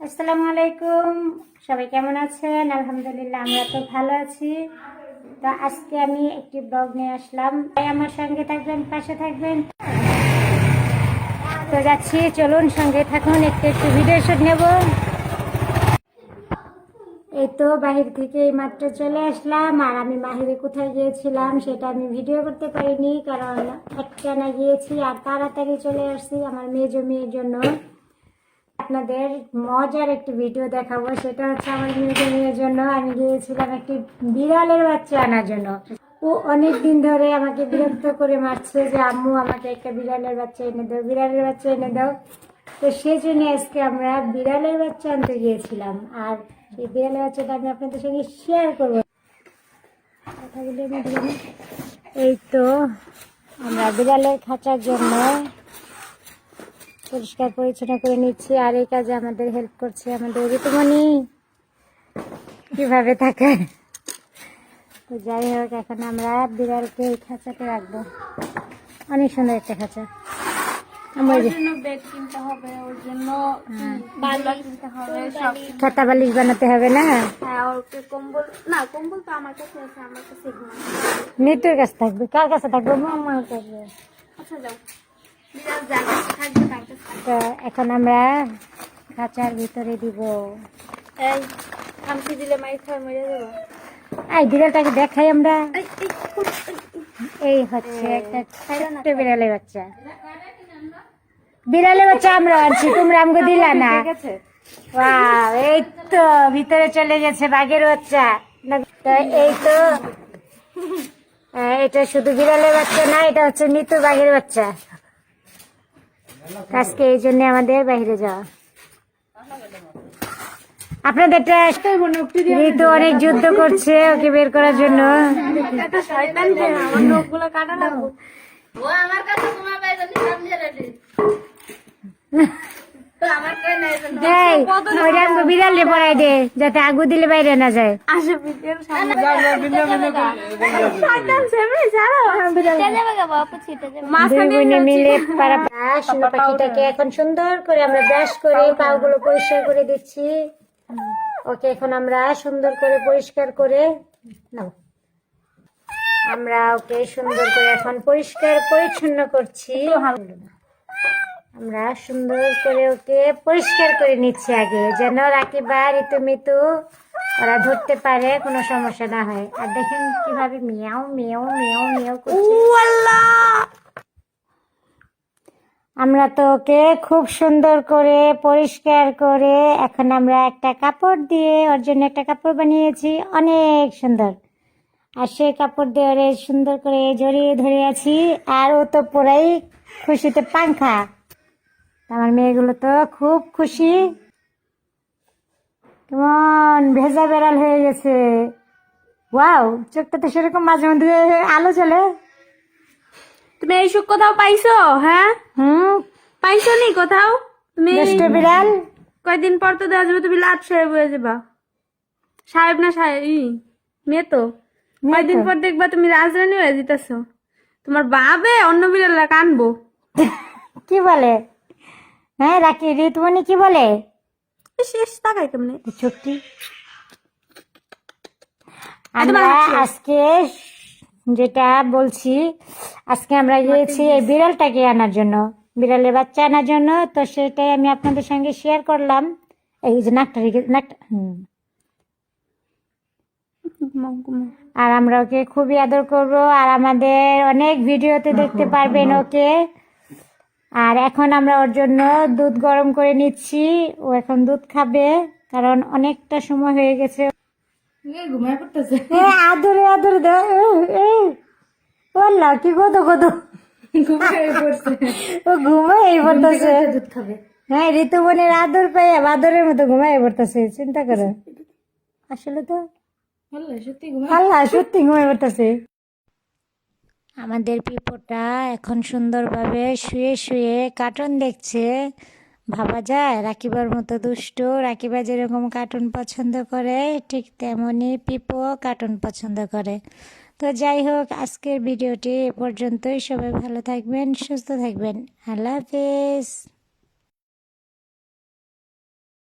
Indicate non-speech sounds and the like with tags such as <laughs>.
আসসালামু আলাইকুম। সবাই কেমন আছেন? আলহামদুলিল্লাহ, আমরা তো ভালো আছি। তো আজকে আমি একটি ব্লগ নিয়ে আসলাম। তাই আমার সঙ্গে থাকবেন, পাশে থাকবেন। তো যাচ্ছি, চলুন সঙ্গে থাকুন, একটু একটু ভিডিও শুট নেব। এই তো বাহির থেকে মাত্র চলে আসলাম, আর আমি বাহিরে কোথায় গিয়েছিলাম সেটা আমি ভিডিও করতে পারিনি, কারণ একটানা গিয়েছি, আর তাড়াতাড়ি চলে আসছি আমার মেয়ে মেয়ের জন্য। আপনাদের মজার একটি ভিডিও দেখাবো। সেটা হচ্ছে আমার মেয়ে মেয়ের জন্য। আমি গিয়েছিলাম একটি বিড়ালের বাচ্চা আনার জন্য। ও অনেক দিন ধরে আমাকে বিরক্ত করে মারছে যে, আম্মু, আমাকে একটা বিড়ালের বাচ্চা এনে দাও, বিড়ালের বাচ্চা এনে দাও। তো সেই জন্য আজকে আমরা বিড়ালের বাচ্চা আনতে গিয়েছিলাম। আর এই বিড়ালের বাচ্চাটা আমি আপনাদের সঙ্গে শেয়ার করব। কথাগুলো এই তো আমরা বিড়ালের খাঁচার জন্য পরিষ্কার পরিচ্ছন্ন করে নিচ্ছি আর এই কাজে আমাদের হেল্প করছে আমাদের ঋতুমণি। কীভাবে থাকে তো যাই হোক এখন আমরা বিড়ালকে এই খাঁচাতে রাখব। অনেক সুন্দর একটা খাঁচা। খাতা বালিশ বানাতে হবে না? হ্যাঁ ওকে কম্বল? না কম্বল তো আমার কাছে আছে আমার কাছে ঘুমায় মৃত্যুর কাছে থাকবে। কার কাছে থাকবে? মামার কাছে। আচ্ছা যাও। তো এখন আমরা খাঁচার ভিতরে দিব। এই খামচি দিলে মাই খায় মরে যাব। এই বিড়ালটাকে দেখাই আমরা। এই, হচ্ছে একটা ছোট্ট বিড়ালের বাচ্চা। বিড়ালের বাচ্চা আমরা আনছি তোমরা আমাকে দিলা না। এই তো ভিতরে চলে গেছে বাঘের বাচ্চা। না- তো এই তো এটা শুধু বিড়ালের বাচ্চা না এটা হচ্ছে মৃত্যু বাঘের বাচ্চা। আজকে এই জন্য আমাদের বাইরে যাওয়া। আপনাদেরটা ঋতু অনেক যুদ্ধ করছে ওকে বের করার জন্য। আমার কাছে তোমার ওইটা আমাকে বিড়ালে পড়াই দে যাতে আগু দিলে বাইরে না যায়। মিলে পাখিটাকে এখন সুন্দর করে আমরা ব্রাশ করে পাগুলো পরিষ্কার করে দিচ্ছি। ওকে এখন আমরা সুন্দর করে পরিষ্কার করে নাও। আমরা ওকে সুন্দর করে এখন পরিষ্কার পরিচ্ছন্ন করছি। আমরা সুন্দর করে ওকে পরিষ্কার করে নিচ্ছি আগে যেন রাকিবা ঋতু মিতু ওরা ধরতে পারে কোনো সমস্যা না হয়। আর দেখেন কীভাবে মিয়াও মিয়াও মিয়াও মিয়াও করছে। আমরা তো ওকে খুব সুন্দর করে পরিষ্কার করে এখন আমরা একটা কাপড় দিয়ে ওর জন্য একটা কাপড় বানিয়েছি অনেক সুন্দর। আর সেই কাপড় দিয়ে ওরে সুন্দর করে জড়িয়ে ধরে আছি আর ও তো পুরাই খুশিতে পাংখা। আমার মেয়েগুলো তো খুব খুশি। কেমন ভেজা বেড়াল হয়ে গেছে। ওয়াও চোখটা তো সেরকম মাঝে মধ্যে আলো চলে তুমি এই সুখ কোথাও পাইছো হ্যাঁ? হুম। পাইছো নি কোথাও? তুমি বিড়াল। কয়দিন পর তো দেখা যাবে তুমি লাট সাহেব হয়ে যাবা। সাহেব না সাহেব মেয়ে তো। কয়দিন পর দেখবা তুমি রাজরানী হয়ে যেতেছো। তোমার বাবে অন্য বিড়ালরা কানবো। কি বলে? হ্যাঁ রাখি ঋতুমণি কি বলে? শেষ কেমনে? চুক্তি আমরা আজকে যেটা বলছি আজকে আমরা গিয়েছি এই বিড়ালটাকে আনার জন্য বিড়ালের বাচ্চা আনার জন্য তো সেটাই আমি আপনাদের সঙ্গে শেয়ার করলাম। এই যে নাকটা নাকটা হুম। আর আমরা ওকে খুবই আদর করব আর আমাদের অনেক ভিডিওতে দেখতে পারবেন <laughs> ওকে। আর এখন আমরা ওর জন্য দুধ গরম করে নিচ্ছি। ও এখন দুধ খাবে কারণ অনেকটা সময় হয়ে গেছে। ঘুমায় পড়তেছে। আদরে আদরে বললা কি গদ গদ। ও ঘুমাই পড়তেছে। দুধ খাবে। হ্যাঁ ঋতুবনের আদর পাই বাদরের মতো ঘুমাই পড়তেছে চিন্তা করো। আসলে তো আল্লাহ সত্যি ঘুমাই পড়তেছে। আমাদের পিপোটা এখন সুন্দরভাবে শুয়ে শুয়ে কার্টুন দেখছে। ভাবা যায়, রাকিবার মতো দুষ্ট, রাকিবা যেরকম কার্টুন পছন্দ করে, ঠিক তেমনই পিপো কার্টুন পছন্দ করে। তো যাই হোক, আজকের ভিডিওটি এ পর্যন্তই। সবাই ভালো থাকবেন, সুস্থ থাকবেন। আল্লাহ হাফেজ।